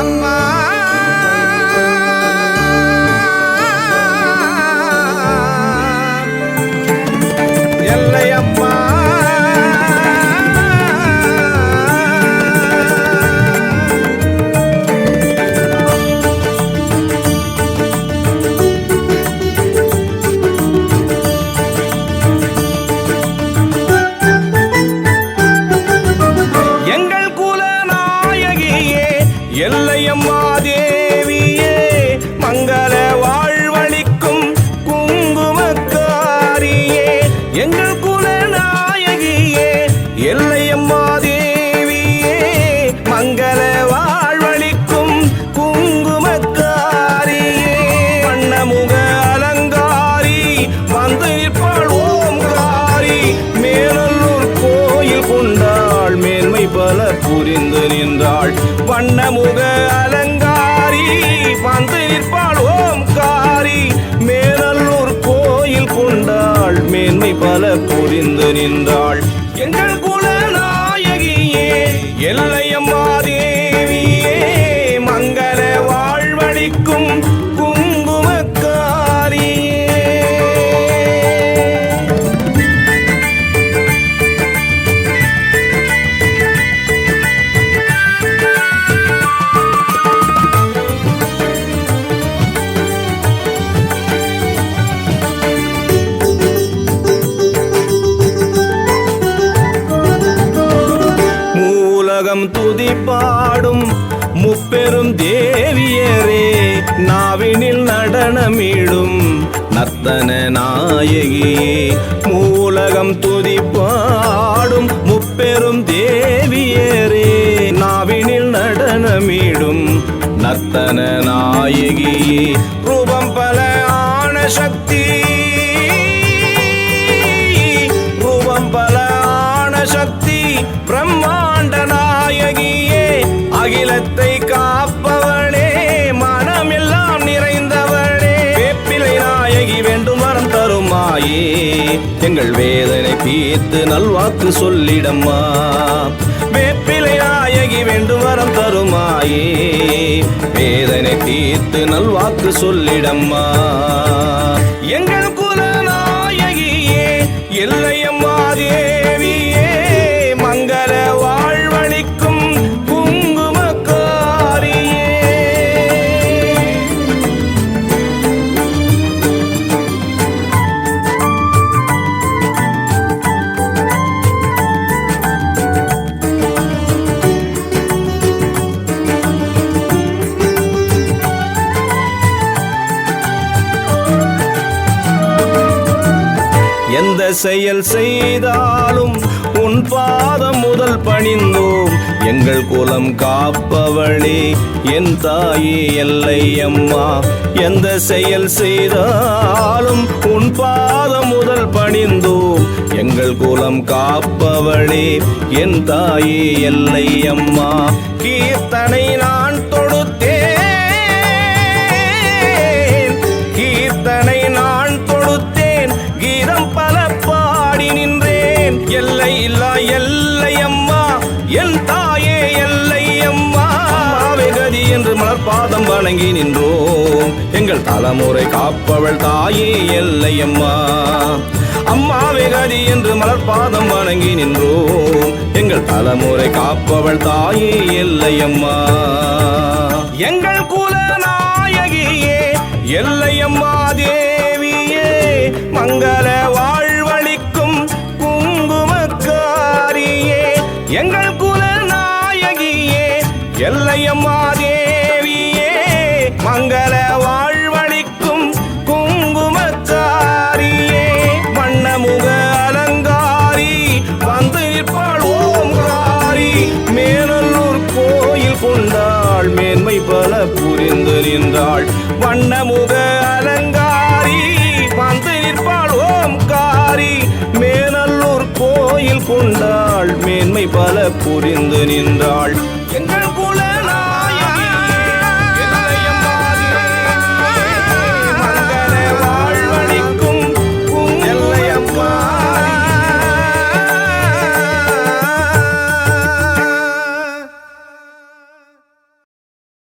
அம்மா எல்லை எல்லையம்மா கொண்டாள் பல புரிந்து நின்றாள். வண்ணமுக அலங்காரி வந்து நிற்பாள் ஓம்காரி மேலல்லூர் கோயில் கொண்டாள் மேன்மை பல புரிந்து நின்றாள். எங்கள் நாளும் துதி பாடும் முப்பெரும் தேவியரே நாவினில் நடனமிடும் நர்த்தன நாயகியே மூலகம் துதி பாடும் முப்பெரும் தேவியரே நாவினில் நடனமிடும் நர்த்தன நாயகியே ரூபம் பல ஆன சக்தி அகிலத்தை காப்பவனே மனம் எல்லாம் நிறைந்தவனே. வேப்பிலை நாயகி வேண்டும் வரம் தருமாயே. எங்கள் வேதனை தீர்த்து நல்வாக்கு சொல்லிடம்மா. வேப்பிலை நாயகி வேண்டும் வரம் தருமாயே. வேதனை தீர்த்து நல்வாக்கு சொல்லிடம்மா. எங்கள் செயல் செய்தாலும் உன் பாதம் முதல் பணிந்தோம். எங்கள் குலம் காப்பவளே என் தாயே எல்லை அம்மா. எந்த செயல் செய்தாலும் உன் பாதம் முதல் பணிந்தோம். எங்கள் குலம் காப்பவளே என் தாயே எல்லை அம்மா. கீர்த்தனை நான் பாதம் வணங்கி நின்றோம். எங்கள் தலைமுறை காப்பவள் தாயே எல்லை அம்மா. அம்மாவே கதி என்று மலர்பாதம் வணங்கி நின்றோம். எங்கள் தலைமுறை காப்பவள் தாயே எல்லை அம்மா. எங்கள் குல நாயகியே எல்லையம்மா தேவியே. மங்கள வாழ்வழிக்கும் குங்குமக்காரியே. எங்கள் குல நாயகியே எல்லையம்மா தேவி மேலல்லூர் பல புரிந்து நின்றாள்.